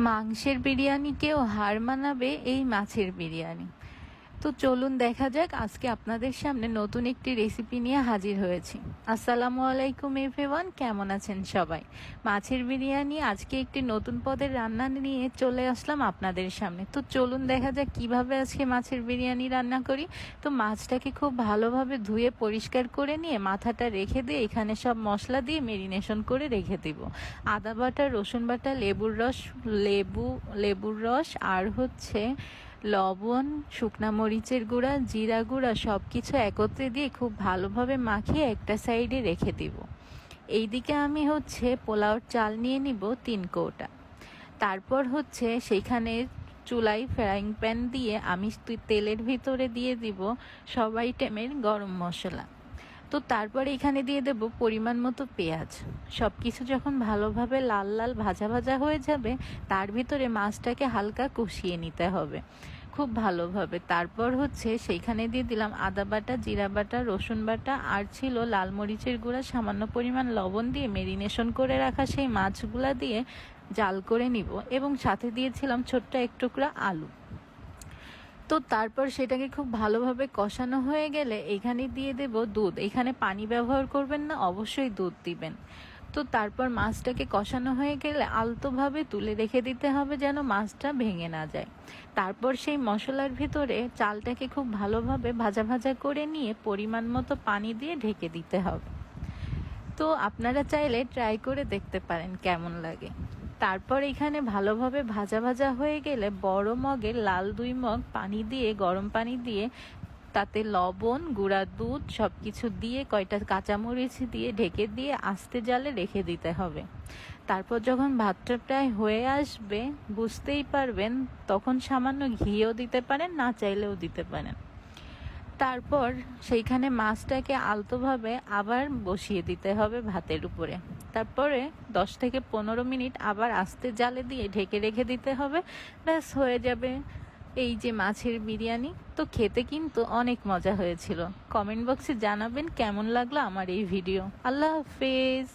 মাংসের বিরিয়ানিকেও হার মানাবে এই মাছের বিরিয়ানি। তো চলুন দেখা যাক, আজকে আপনাদের সামনে নতুন একটি রেসিপি নিয়ে হাজির হয়েছি। আসসালামু আলাইকুম এভরিওয়ান কেমন আছেন সবাই? মাছের বিরিয়ানি, আজকে একটি নতুন পদের রান্না নিয়ে চলে আসলাম আপনাদের সামনে। তো চলুন দেখা যাক কীভাবে আজকে মাছের বিরিয়ানি রান্না করি। তো মাছটাকে খুব ভালোভাবে ধুয়ে পরিষ্কার করে নিয়ে মাথাটা রেখে দিয়ে এখানে সব মশলা দিয়ে মেরিনেশন করে রেখে দিব। আদা বাটা, রসুন বাটা, লেবুর রস, লেবু, লেবুর রস, আর হচ্ছে লবণ, শুকনা মরিচের গুঁড়া, জিরা গুঁড়া সব কিছু একত্রে দিয়ে খুব ভালোভাবে মাখিয়ে একটা সাইডে রেখে দিব। এইদিকে আমি হচ্ছে পোলাওর চাল নিয়ে নিব তিন কৌটা। তারপর হচ্ছে সেইখানে চুলাই ফ্রাইং প্যান দিয়ে আমি তেলের ভিতরে দিয়ে দিব সব আইটেমের গরম মশলা। তো তারপরে এখানে দিয়ে দেব পরিমাণ মতো পেঁয়াজ। সব কিছু যখন ভালোভাবে লাল লাল ভাজা ভাজা হয়ে যাবে, তার ভিতরে মাছটাকে হালকা কষিয়ে নিতে হবে, খুব ভালোভাবে। তারপর হচ্ছে সেইখানে দিয়ে দিলাম আদা বাটা, জিরা বাটা, রসুন বাটা, আর ছিল লাল মরিচের গুঁড়া, সামান্য পরিমাণ লবণ দিয়ে মেরিনেশন করে রাখা সেই মাছগুলা দিয়ে জাল করে নিব। এবং সাথে দিয়েছিলাম ছোট্ট এক টুকরা আলু। তো তারপর সেটাকে খুব ভালোভাবে কষানো হয়ে গেলে এখানে দিয়ে দেব দুধ। এখানে পানি ব্যবহার করবেন না, অবশ্যই দুধ দিবেন। তো তারপর মাছটাকে কষানো হয়ে গেলে আলতোভাবে তুলে রেখে দিতে হবে যেন মাছটা ভেঙে না যায়। তারপর সেই মশলার ভিতরে চালটাকে খুব ভালোভাবে ভাজা ভাজা করে নিয়ে পরিমাণ মতো পানি দিয়ে ঢেকে দিতে হবে। তো আপনারা চাইলে ট্রাই করে দেখতে পারেন কেমন লাগে। তারপর এখানে ভালোভাবে ভাজা ভাজা হয়ে গেলে বড় মগে লাল দুই মগ পানি দিয়ে, গরম পানি দিয়ে তাতে লবণ, গুঁড়া দুধ সব কিছু দিয়ে কয়টা কাঁচামরিচ দিয়ে ঢেকে দিয়ে আস্তে জালে রেখে দিতে হবে। তারপর যখন ভাতটা প্রায় হয়ে আসবে, বুঝতেই পারবেন, তখন সামান্য ঘিও দিতে পারেন, না চাইলেও দিতে পারেন। তারপর সেইখানে মাছটাকে আলতোভাবে আবার বসিয়ে দিতে হবে ভাতের উপরে। তারপরে দশ থেকে পনেরো মিনিট আবার আস্তে জালে দিয়ে ঢেকে রেখে দিতে হবে। ব্যাস, হয়ে যাবে এই যে মাছের বিরিয়ানি। তো খেতে কিন্তু অনেক মজা হয়েছিল। কমেন্ট বক্সে জানাবেন কেমন লাগল আমার এই ভিডিও। আল্লাহ হাফেজ।